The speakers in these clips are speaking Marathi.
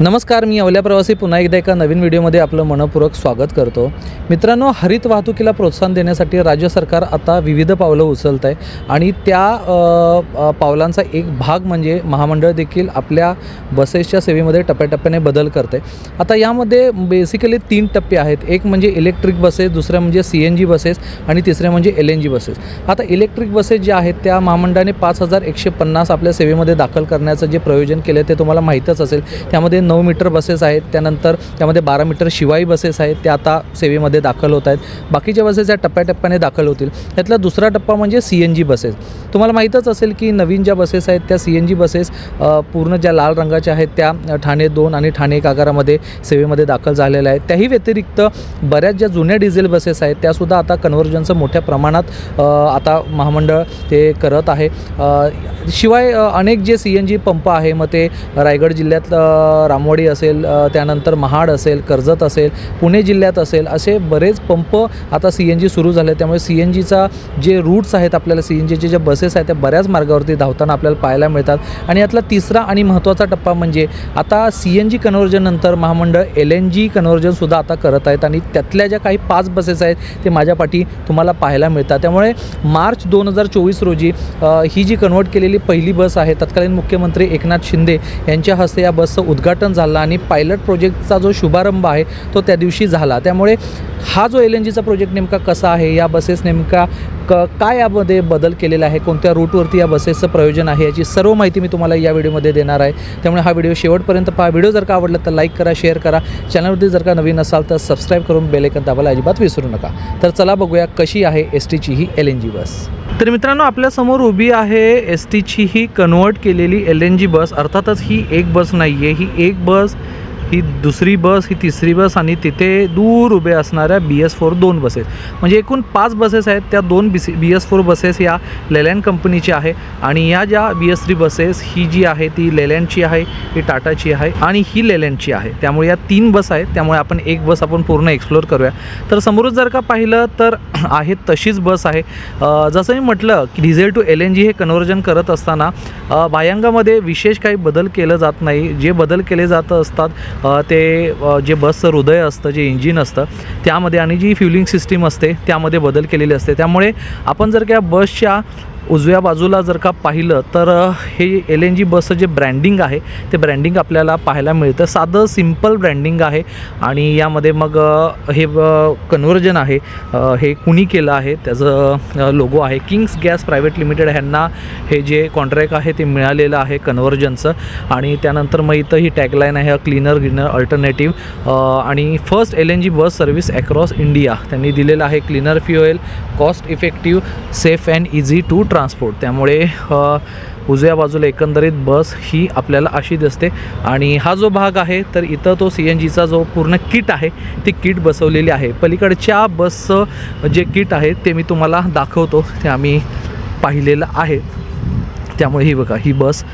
नमस्कार मी अवल्या प्रवासी. पुन्हा एकदा एका नवीन व्हिडिओमध्ये आपलं मनपूर्वक स्वागत करतो. मित्रांनो हरित वाहतुकीला प्रोत्साहन देण्यासाठी राज्य सरकार आता विविध पावलं उचलत आहे आणि त्या पावलांचा एक भाग म्हणजे महामंडळ देखील आपल्या बसेसच्या सेवेमध्ये टप्प्याटप्प्याने बदल करते आता यामध्ये बेसिकली तीन टप्पे आहेत. एक म्हणजे इलेक्ट्रिक बसेस दुसरं म्हणजे सी एन जी बसेस आणि तिसरे म्हणजे एल एन जी बसेस आता इलेक्ट्रिक बसेस ज्या आहेत त्या महामंडळाने पाच हजार एकशे पन्नास आपल्या सेवेमध्ये दाखल करण्याचं जे प्रयोजन केलं ते तुम्हाला माहीतच असेल. त्यामध्ये नऊ मीटर बसेस आहेत त्यानंतर त्यामध्ये बारा मीटर शिवाई बसेस आहेत त्या आता सेवेमध्ये दाखल होत आहेत. बाकीच्या बसेस या टप्प्याटप्प्याने दाखल होतील. त्यातला दुसरा टप्पा म्हणजे सी एन जी बसेस. तुम्हाला माहीतच असेल की नवीन ज्या बसेस आहेत त्या सी एन जी बसेस पूर्ण ज्या लाल रंगाच्या आहेत त्या ठाणे दोन आणि ठाणे एक आगारामध्ये सेवेमध्ये दाखल झालेल्या आहेत. त्याही व्यतिरिक्त बऱ्याच ज्या जुन्या डिझेल बसेस आहेत त्यासुद्धा आता कन्व्हर्जनचं मोठ्या प्रमाणात आता महामंडळ ते करत आहे. शिवाय अनेक जे सी एन जी पंप आहे मग ते रायगड जिल्ह्यात अ, रामवाडी असेल त्यानंतर महाड असेल कर्जत असेल पुणे जिल्ह्यात असेल असे बरेच पंप आता सी एन जी सुरू झाले त्यामुळे सी एन जीचा जे रूट्स आहेत आपल्याला सी एन जीचे जे बसेस आहेत त्या बऱ्याच मार्गावरती धावताना आपल्याला पाहायला मिळतात. आणि यातला तिसरा आणि महत्त्वाचा टप्पा म्हणजे आता सी एन जी कन्व्हर्जननंतर महामंडळ एल एन जी कन्व्हर्जनसुद्धा आता करत आहेत. आणि त्यातल्या ज्या काही पाच बसेस आहेत ते माझ्या पाठी तुम्हाला पाहायला मिळतात. त्यामुळे मार्च दोन हजार चोवीस रोजी ही जी कन्वर्ट केलेली पहिली बस आहे तत्कालीन मुख्यमंत्री एकनाथ शिंदे यांच्या हस्ते या बसचं उद्घाटन झालं आणि पायलट प्रोजेक्टचा जो शुभारंभ आहे तो त्या दिवशी झाला. त्यामुळे हा जो एल एन जीचा प्रोजेक्ट नेमका कसा आहे या बसेस नेमका क काय यामध्ये बदल केलेला आहे कोणत्या रूटवरती या बसेसचं प्रयोजन आहे याची सर्व माहिती मी तुम्हाला या व्हिडिओमध्ये देणार आहे. त्यामुळे हा व्हिडिओ शेवटपर्यंत पहा. व्हिडिओ जर का आवडला तर लाईक करा शेअर करा. चॅनलवरती जर का नवीन असाल तर सबस्क्राईब करून बेलेकन दाबायला अजिबात विसरू नका. तर चला बघूया कशी आहे एस टीची ही एल एन जी बस. तर मित्रांनो आपल्यासमोर उभी आहे एस टीची ही कन्वर्ट केलेली एल एन जी बस. अर्थातच ही एक बस नाही आहे ही एक बस ही दुसरी बस ही तिसरी बस आणि तिथे दूर उभे असणाऱ्या बी एस फोर दोन बसेस म्हणजे एकूण पाच बसेस आहेत त्या दोन B C B S four buses या लेलँड कंपनीची आहे. आणि या ज्या बी एस थ्री बसेस ही जी आहे ती लेलँडची आहे ही टाटाची आहे आणि ही लेलँडची आहे. त्यामुळे या तीन बस आहेत त्यामुळे आपण एक बस आपण पूर्ण एक्सप्लोर करूया. तर समोरच जर का पाहिलं तर आहे तशीच बस आहे. जसं मी म्हटलं की diesel to L N G हे कन्व्हर्जन करत असताना भायंगामध्ये विशेष काही बदल केलं जात नाही. जे बदल केले जात असतात ते जे बसचं हृदय असतं जे इंजिन असतं त्यामध्ये आणि जी फ्युलिंग सिस्टीम असते त्यामध्ये बदल केलेले असते. त्यामुळे आपण जर का बसच्या उजव्या बाजूला जर का पाहिलं तर हे एल एन जी बसचं जे ब्रँडिंग आहे ते ब्रँडिंग आपल्याला पाहायला मिळतं. साधं सिंपल ब्रँडिंग आहे. आणि यामध्ये मग हे कन्व्हर्जन आहे. हे कुणी केलं आहे त्याचं लोगो आहे. किंग्स गॅस प्रायव्हेट लिमिटेड ह्यांना हे जे कॉन्ट्रॅक्ट आहे ते मिळालेलं आहे कन्व्हर्जनचं आणि त्यानंतर मग इथं ही टॅगलाईन आहे क्लीनर ग्रीनर अल्टरनेटिव्ह आणि first L N G bus service across India त्यांनी दिलेलं आहे cleaner fuel cost effective safe and easy to transport त्यामुळे उजव्या बाजूला एकंदरीत बस ही आपल्याला अशी दिसते. आणि हा जो भाग आहे तर इथं तो सी एन जीचा जो पूर्ण किट आहे ती किट बसवलेली आहे. पलीकडच्या बसचं जे किट आहे ते मी तुम्हाला दाखवतो. ते आम्ही पाहिलेलं आहे. त्यामुळे ही बघा ही बस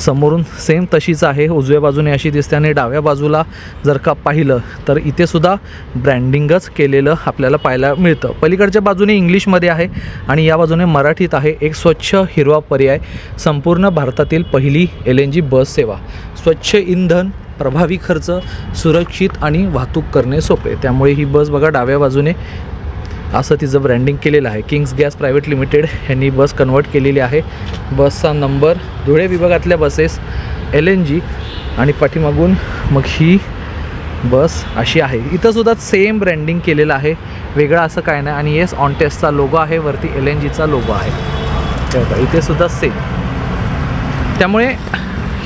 समोरून सेम तशीच आहे. उजव्या बाजूने अशी दिसते आणि डाव्या बाजूला जर का पाहिलं तर इथे सुद्धा ब्रँडिंगच केलेलं आपल्याला पाहायला मिळतं. पलीकडच्या बाजूने इंग्लिशमध्ये आहे आणि या बाजूने मराठीत आहे. एक स्वच्छ हिरवा पर्याय संपूर्ण भारतातील पहिली एल एन जी बस सेवा. स्वच्छ इंधन प्रभावी खर्च सुरक्षित आणि वाहतूक करणे सोपे. त्यामुळे ही बस बघा डाव्या बाजूने असं तिचं ब्रँडिंग केलेलं आहे. किंग्स गॅस प्रायव्हेट लिमिटेड यांनी बस कन्वर्ट केलेली आहे. बसचा नंबर धुळे विभागातल्या बसेस एल एन जी आणि पाठीमागून मग ही बस अशी आहे. इथंसुद्धा सेम ब्रँडिंग केलेलं आहे. वेगळं असं काय नाही. आणि येस ऑन टेस्टचा लोगो आहे. वरती एल एन जीचा लोगो आहे. इथेसुद्धा सेम त्यामुळे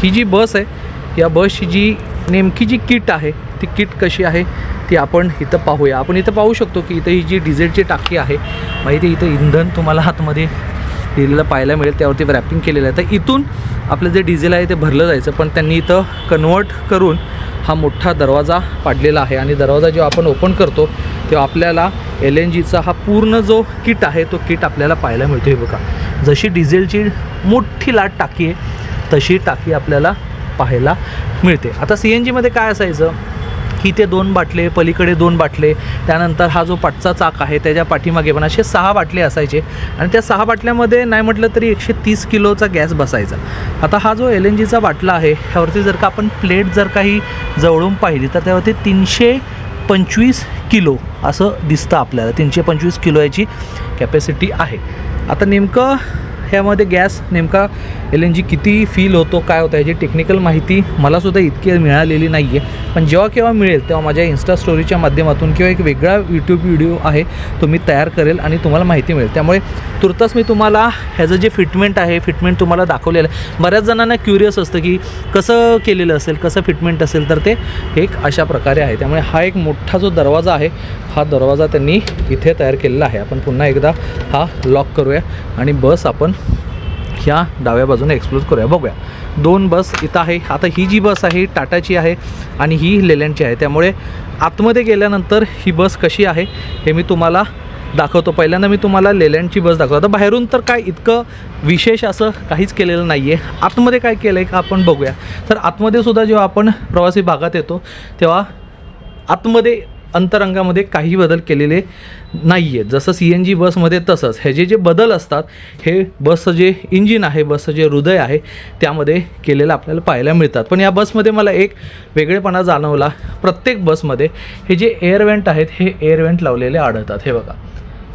ही जी बस आहे या बसची जी नेमकी जी किट आहे ती किट कशी आहे ती आपण इथं पाहूया. आपण इथं पाहू शकतो की इथं ही जी डिझेलची टाकी आहे माहिती इथं इंधन तुम्हाला हातमध्ये दिलेलं पाहायला मिळेल त्यावरती रॅपिंग केलेलं आहे. तर इथून आपलं जे डिझेल आहे ते भरलं जायचं पण त्यांनी इथं कन्वर्ट करून हा मोठा दरवाजा पाडलेला आहे. आणि दरवाजा जेव्हा आपण ओपन करतो तेव्हा आपल्याला एल एन जीचा हा पूर्ण जो किट आहे तो किट आपल्याला पाहायला मिळतो आहे बघा जशी डिझेलची मोठी लाट टाकी आहे तशी टाकी आपल्याला पाहायला मिळते. आता सी एन जीमध्ये काय असायचं? की ते दोन बाटले पलीकडे दोन बाटले त्यानंतर हा जो पाठचा चाक आहे त्याच्या पाठीमागे पण असे सहा बाटले असायचे. आणि त्या सहा बाटल्यामध्ये नाही म्हटलं तरी एकशे तीस किलोचा गॅस बसायचा. आता हा जो एल एन जीचा बाटला आहे ह्यावरती जर का आपण प्लेट जर काही जवळून पाहिली तर त्यावरती तीनशे पंचवीस किलो असं दिसतं आपल्याला. तीनशे पंचवीस किलो याची कॅपॅसिटी आहे. आता नेमकं ह्यामध्ये गॅस नेमका एल एन जी किती फील होतो काय होतं याची टेक्निकल माहिती मलासुद्धा इतकी मिळालेली नाही आहे पण जेव्हा केव्हा मिळेल तेव्हा माझ्या इन्स्टा स्टोरीच्या माध्यमातून किंवा एक वेगळा यूट्यूब व्हिडिओ आहे तो मी तयार करेल आणि तुम्हाला माहिती मिळेल. त्यामुळे तुर्तास मी तुम्हाला ह्याचं जे फिटमेंट आहे फिटमेंट तुम्हाला दाखवलेलं आहे. बऱ्याच जणांना क्युरियस असतं की कसं केलेलं असेल कसं फिटमेंट असेल तर ते एक अशा प्रकारे आहे. त्यामुळे हा एक मोठा जो दरवाजा आहे हा दरवाजा त्यांनी इथे तयार केलेला आहे. आपण पुन्हा एकदा हा लॉक करूया आणि बस आपण ह्या डाव्या बाजूने एक्सप्लोर करूया. बघूया. दोन बस इथं आहे. आता ही जी बस आहे ही टाटाची आहे आणि ही लेलँडची आहे. त्यामुळे आतमध्ये गेल्यानंतर ही बस कशी आहे हे मी तुम्हाला दाखवतो. पहिल्यांदा मी तुम्हाला लेलँडची बस दाखवतो. आता बाहेरून तर काय इतकं विशेष असं काहीच केलेलं नाही आहे आतमध्ये काय केलं आहे का आपण बघूया. तर आतमध्ये सुद्धा जेव्हा आपण प्रवासी भागात येतो तेव्हा आतमध्ये अंतरंगामध्ये काही बदल केलेले नाही आहेत जसं सी एन जी बसमध्ये तसंच. हे जे जे बदल असतात हे बसचं जे इंजिन आहे बसचं जे हृदय आहे त्यामध्ये केलेलं आपल्याला पाहायला मिळतात. पण या बसमध्ये मला एक वेगळेपणा जाणवला. प्रत्येक बसमध्ये हे जे एअरवेंट आहेत हे एअरवेंट लावलेले आढळतात. हे बघा.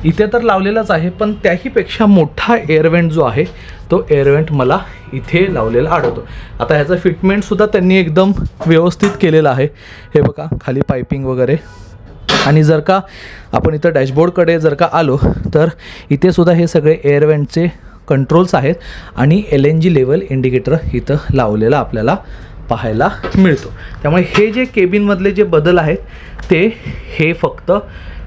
इथे तर लावलेलाच आहे पण त्याहीपेक्षा मोठा एअरवेंट जो आहे तो एअरवेंट मला इथे लावलेला आढळतो. आता ह्याचं फिटमेंटसुद्धा त्यांनी एकदम व्यवस्थित केलेलं आहे. हे बघा खाली पायपिंग वगैरे. आणि जर का आपण इथं डॅशबोर्डकडे जर का आलो तर इथे सुद्धा हे सगळे एअरवेंटचे कंट्रोल्स आहेत आणि L N G level indicator इथं लावलेला आपल्याला पाहायला मिळतो. त्यामुळे हे जे केबिनमधले जे बदल आहेत ते हे फक्त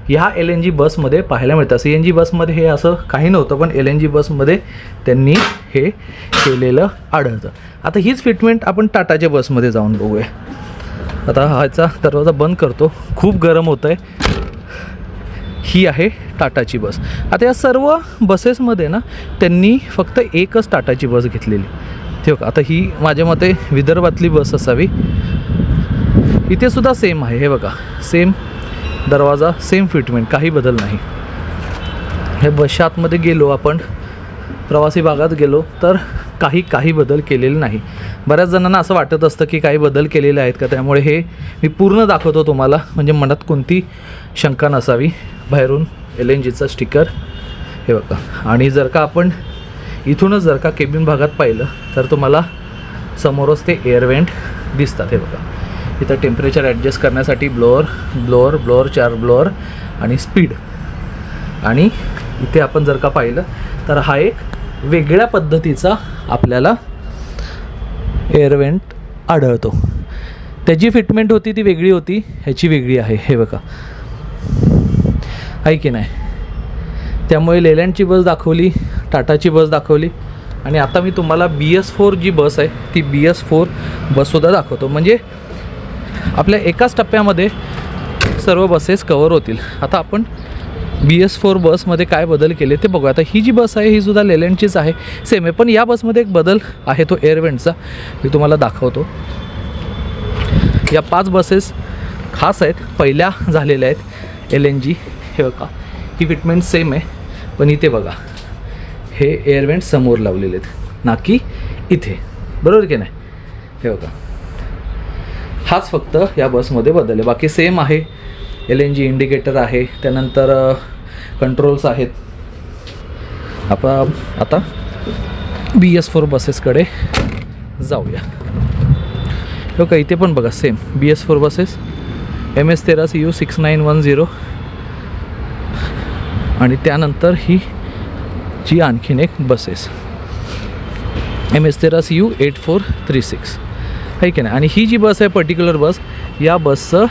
ह्या एल एन जी बसमध्ये पाहायला मिळतं सी एन जी बसमध्ये हे असं काही नव्हतं पण एल एन जी बसमध्ये त्यांनी हे केलेलं आढळतं. आता हीच फिटमेंट आपण टाटाच्या बसमध्ये जाऊन बघूया. आता ह्याचा दरवाजा बंद करतो. खूप गरम होतं आहे ही आहे टाटाची बस. आता या सर्व बसेसमध्ये ना त्यांनी फक्त एकच टाटाची बस घेतलेली. ठेव आता ही माझ्या मते विदर्भातली बस असावी. इथे सुद्धा सेम आहे. हे बघा सेम दरवाजा सेम फिटमेंट काही बदल नाही. हे बसच्या आतमध्ये गेलो आपण प्रवासी भागात गेलो तर काही काही बदल केलेले नाही. बऱ्याच जणांना असं वाटत असतं की काही बदल केलेले आहेत का? त्यामुळे हे मी पूर्ण दाखवतो तुम्हाला. म्हणजे मनात कोणती शंका नसावी. बाहेरून एल एन जीचा स्टिकर. हे बघा. आणि जर का आपण इथूनच जर का केबिन भागात पाहिलं तर तुम्हाला समोरच ते एअरवेंट दिसतात. हे बघा. इथं टेम्परेचर ॲडजस्ट करण्यासाठी ब्लोअर ब्लोअर ब्लोअर चार ब्लोअर आणि स्पीड आणि इथे आपण जर का पाहिलं तर हा एक वेगळ्या पद्धतीचा आपल्याला एअरवेंट आढळतो. त्याची फिटमेंट होती ती वेगळी होती ह्याची वेगळी आहे. हे बघा. आहे की नाही? त्यामुळे लेलँडची बस दाखवली टाटाची बस दाखवली आणि आता मी तुम्हाला बी एस फोर जी बस आहे ती बी एस फोर बससुद्धा दाखवतो. म्हणजे आपल्या एकाच टप्प्यामध्ये सर्व बसेस कवर होतील. आता आपण बी एस फोर बसमध्ये काय बदल केले ते बघू आता ही जी बस आहे ही सुद्धा लेलँडचीच आहे. सेम आहे. पण या बसमध्ये एक बदल आहे तो एअरवेंटचा मी तुम्हाला दाखवतो. या पाच बसेस खास आहेत पहिल्या झालेल्या आहेत. एल एन जी हे बघा. ही फिटमेंट सेम आहे पण इथे बघा. हे एअरवेंट समोर लावलेले आहेत. ना की इथे. बरोबर की नाही? हे बघा. हाच फक्त या बसमध्ये बदल आहे. बाकी सेम आहे. एल एन जी इंडिकेटर आहे त्यानंतर कंट्रोल्स आहेत. आपण आता बी एस फोर बसेसकडे जाऊया. हो का इथे पण बघा same B S four buses M S तेरा C U six nine one zero आणि त्यानंतर ही जी आणखीन एक बसेस एम एस तेरा C U eight four three six आहे की नाही? आणि ही जी बस आहे पर्टिक्युलर बस या बसचं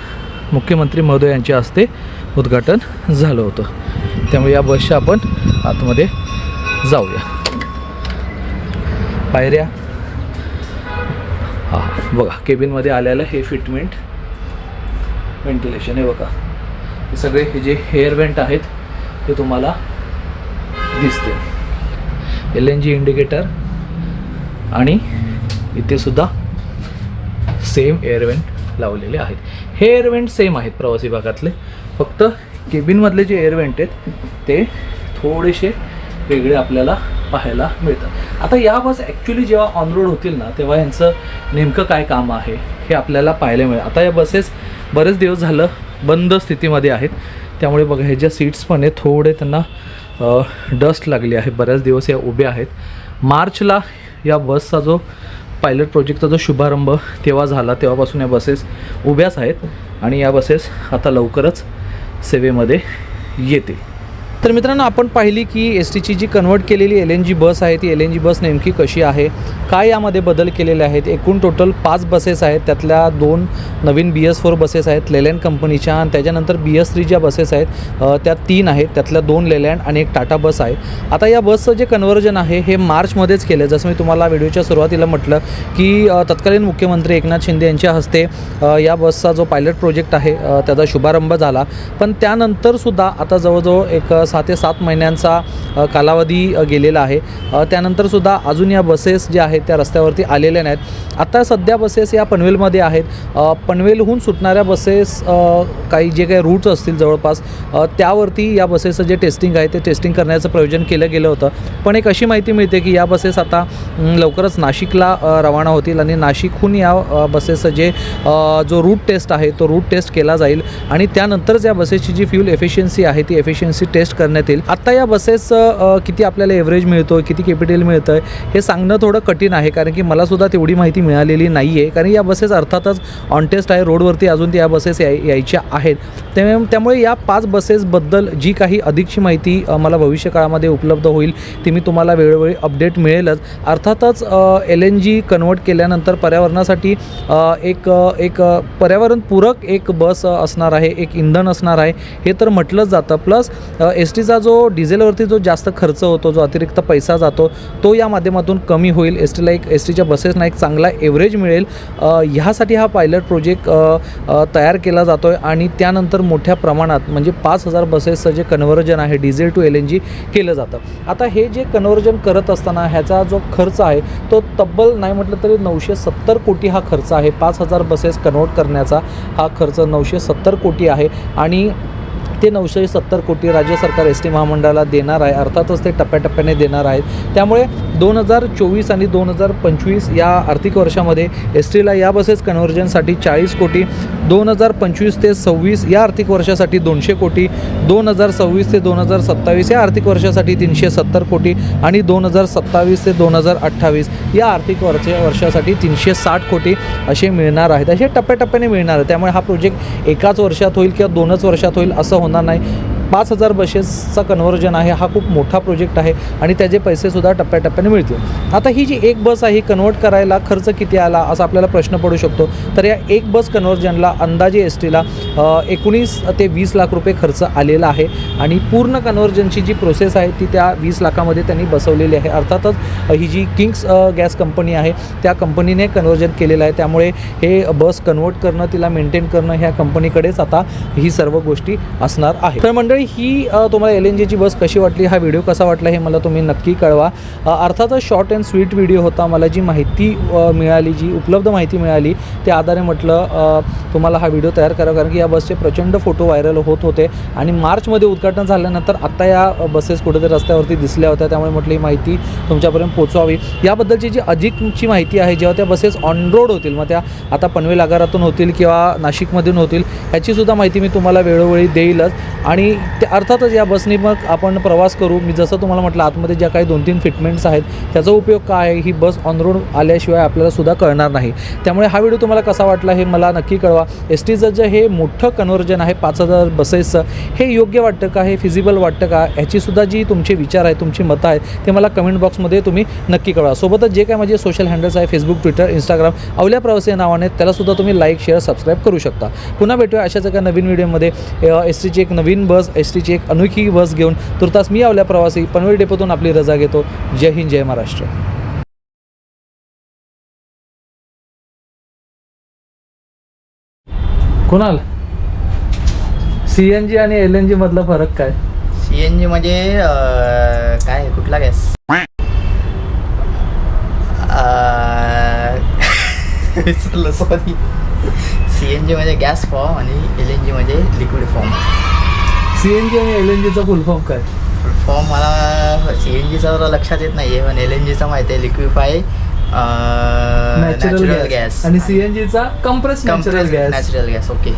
मुख्यमंत्री महोदय यांच्या हस्ते उद्घाटन झालं होतं. त्यामुळे या बसच्या आपण आतमध्ये जाऊया. पायऱ्या. हां बघा केबिनमध्ये आलेलं हे फिटमेंट व्हेंटिलेशन हे बघा. हे सगळे हे जे हेअर वेंट आहेत ते तुम्हाला दिसते. एल एन जी इंडिकेटर आणि इथे सुद्धा सेम एअरवेंट लावलेले आहेत. हे एअरवेंट सेम आहेत प्रवासी भागातले. फक्त केबिनमधले जे एअरवेंट आहेत ते थोडेसे वेगळे आपल्याला पाहायला मिळतात. आता या बस ॲक्च्युली जेव्हा ऑन रोड होतील ना तेव्हा यांचं नेमकं काय काम आहे हे आपल्याला पाहायला मिळेल. आता या बसेस बरेच दिवस झालं बंद स्थितीमध्ये आहेत. त्यामुळे बघा हे ज्या सीट्स पण आहे थोडे त्यांना डस्ट लागली आहे. बऱ्याच दिवस या उभ्या आहेत. मार्चला या बसचा जो पायलट प्रोजेक्टचा जो शुभारंभ तेव्हा झाला तेव्हापासून या बसेस उभ्याच आहेत आणि या बसेस आता लवकरच सेवेमध्ये येतील. तर मित्रांनो आपण पाहिली की एस टीची जी कन्वर्ट केलेली एल एन जी बस आहे ती एल एन जी बस नेमकी कशी आहे? काय यामध्ये बदल केलेले आहेत? एकूण टोटल पाच बसेस आहेत त्यातल्या दोन नवीन बी एस फोर बसेस आहेत लेलँड कंपनीच्या आणि त्याच्यानंतर बी एस थ्री ज्या बसेस आहेत त्या तीन आहेत त्यातल्या दोन लेलँड आणि एक टाटा बस आहे. आता या बसचं जे कन्वर्जन आहे हे मार्चमध्येच केलं जसं मी तुम्हाला व्हिडिओच्या सुरुवातीला म्हटलं की तत्कालीन मुख्यमंत्री एकनाथ शिंदे यांच्या हस्ते या बसचा जो पायलट प्रोजेक्ट आहे त्याचा शुभारंभ झाला. पण त्यानंतरसुद्धा आता जवळजवळ एक सहा ते सात महिन्यांचा कालावधी गेलेला आहे. त्यानंतरसुद्धा अजून या बसेस ज्या आहेत त्या रस्त्यावरती आलेल्या नाहीत. आता सध्या बसेस या पनवेलमध्ये आहेत. पनवेलहून सुटणाऱ्या बसेस काही जे काही रूट्स असतील जवळपास त्यावरती या बसेसचं जे टेस्टिंग आहे ते टेस्टिंग करण्याचं प्रयोजन केलं गेलं होतं. पण एक अशी माहिती मिळते की या बसेस आता लवकरच नाशिकला रवाना होतील आणि नाशिकहून या बसेसचं जे जो रूट टेस्ट आहे तो रूट टेस्ट केला जाईल. आणि त्यानंतरच या बसेसची जी फ्यूल एफिशियन्सी आहे ती एफिशियन्सी टेस्ट करण्यात येईल. आत्ता या बसेस किती आपल्याला एव्हरेज मिळतो किती कॅपिटल मिळतं आहे हे सांगणं थोडं कठीण आहे कारण की मला सुद्धा तेवढी माहिती मिळालेली नाही आहे कारण या बसेस अर्थातच ऑनटेस्ट आहे रोडवरती अजून त्या बसेस या यायच्या आहेत. त्यामुळे त्यामुळे या पाच बसेसबद्दल जी काही अधिकची माहिती मला भविष्य काळामध्ये उपलब्ध होईल ती मी तुम्हाला वेळोवेळी अपडेट मिळेलच. अर्थातच एल एन जी कन्वर्ट केल्यानंतर पर्यावरणासाठी एक एक पर्यावरणपूरक एक बस असणार आहे एक इंधन असणार आहे हे तर म्हटलंच जातं. प्लस एस टीचा जो डिझेलवरती जो जास्त खर्च होतो जो अतिरिक्त पैसा जातो तो या माध्यमातून कमी होईल. एस टीला एक एस टीच्या बसेसना एक चांगला एव्हरेज मिळेल. ह्यासाठी हा पायलट प्रोजेक्ट तयार केला जातो आहे आणि त्यानंतर मोठ्या प्रमाणात म्हणजे पाच हजार बसेसचं जे कन्व्हर्जन आहे diesel to L N G केलं जातं. आता हे जे कन्व्हर्जन करत असताना ह्याचा जो खर्च आहे तो तब्बल नाही म्हटलं तरी नऊशे सत्तर कोटी हा खर्च आहे. पाच हजार बसेस कन्वर्ट करण्याचा हा खर्च नऊशे सत्तर कोटी आहे. आणि ते नऊशे सत्तर कोटी राज्य सरकार एस टी महामंडळाला देणार आहे. अर्थातच ते टप्प्याटप्प्याने देणार आहेत. त्यामुळे दोन हजार चोवीस आणि दोन हजार पंचवीस या आर्थिक वर्षामध्ये एस टीला या बसेस कन्व्हर्जनसाठी चाळीस कोटी दोन हजार पंचवीस ते सव्वीस या आर्थिक वर्षासाठी दोनशे कोटी दोन हजार सव्वीस ते दोन हजार सत्तावीस या आर्थिक वर्षासाठी तीनशे सत्तर कोटी आणि दोन हजार सत्तावीस ते दोन हजार अठ्ठावीस या आर्थिक वर्ष वर्षासाठी तीनशे साठ कोटी असे मिळणार आहेत. असे टप्प्याटप्प्याने मिळणार आहे त्यामुळे हा प्रोजेक्ट एकाच वर्षात होईल किंवा दोनच वर्षात होईल असं होणार नाही. पाच हजार बसेसचा कन्व्हर्जन आहे हा खूप मोठा प्रोजेक्ट आहे आणि त्याचे पैसेसुद्धा टप्प्याटप्प्याने मिळतील. आता ही जी एक बस आहे कन्वर्ट करायला खर्च किती आला असा आपल्याला प्रश्न पडू शकतो. तर या एक बस कन्व्हर्जनला अंदाजे एस टीला एकोणीस ते वीस लाख रुपये खर्च आलेला आहे. आणि पूर्ण कन्व्हर्जनची जी प्रोसेस आहे ती त्या वीस लाखामध्ये त्यांनी बसवलेली आहे. अर्थातच ही जी किंग्स गॅस कंपनी आहे त्या कंपनीने कन्व्हर्जन केलेलं आहे. त्यामुळे हे बस कन्वर्ट करणं तिला मेंटेन करणं ह्या कंपनीकडेच आता ही सर्व गोष्टी असणार आहे तर मंडळी ही तुम्हाला एल एन जीची बस कशी वाटली हा व्हिडिओ कसा वाटला हे मला तुम्ही नक्की कळवा. अर्थातच शॉर्ट अँड स्वीट व्हिडिओ होता. मला जी माहिती मिळाली जी उपलब्ध माहिती मिळाली त्या आधारे म्हटलं तुम्हाला हा व्हिडिओ तयार करा. कारण की या बसचे प्रचंड फोटो व्हायरल होत होते आणि मार्चमध्ये उद्घाटन झाल्यानंतर आत्ता या बसेस कुठेतरी रस्त्यावरती दिसल्या होत्या. त्यामुळे म्हटलं ही माहिती तुमच्यापर्यंत पोचवावी याबद्दलची जी अधिकची माहिती आहे जेव्हा त्या बसेस ऑन रोड होतील मग त्या आता पनवेल आगारातून होतील किंवा नाशिकमधून होतील ह्याचीसुद्धा माहिती मी तुम्हाला वेळोवेळी देईलच. आणि ते अर्थातच या बसनी मग आपण प्रवास करू. मी जसं तुम्हाला म्हटलं आतमध्ये ज्या काही दोन तीन फिटमेंट्स आहेत त्याचा उपयोग काय आहे? ही बस ऑन रोड आल्याशिवाय आपल्याला सुद्धा कळणार नाही. त्यामुळे हा व्हिडिओ तुम्हाला कसा वाटला हे मला नक्की कळवा. एस टीचं जे हे मोठं कन्व्हर्जन आहे पाच हजार बसेसचं हे योग्य वाटतं का? हे फिजिबल वाटतं का? ह्याचीसुद्धा जी तुमचे विचार आहेत तुमची मतं आहेत ते मला कमेंट बॉक्समध्ये तुम्ही नक्की कळवा. सोबतच जे काय माझे सोशल हँडल्स आहे फेसबुक ट्विटर इंस्टाग्राम अवल्या प्रवासी या नावाने त्यालासुद्धा तुम्ही लाईक शेअर सबस्क्राईब करू शकता. पुन्हा भेटूया अशाच एका नवीन व्हिडिओमध्ये एस टीची एक नवीन बस एस टीची एक अनोखी बस घेऊन तुर्तास मी आवल्या प्रवासी पनवेल डेपोतून आपली रजा घेतो. जय हिंद जय Maharashtra. Kunal? C N G आणि एल एन जी मधला फरक काय? सीएनजी म्हणजे अं, काय कुठला गॅस? विसरलो सॉरी सी एन जी म्हणजे गॅस फॉर्म आणि एल एन जी म्हणजे liquid form. C N G आणि एल एन जीचा फुल फॉर्म काय? फॉर्म मला सी एन जीचा लक्षात येत नाही आहे पण एल एन जीचा माहिती आहे लिक्विफाय नॅचरल गॅस आणि सी एन जीचा compress natural gas natural gas okay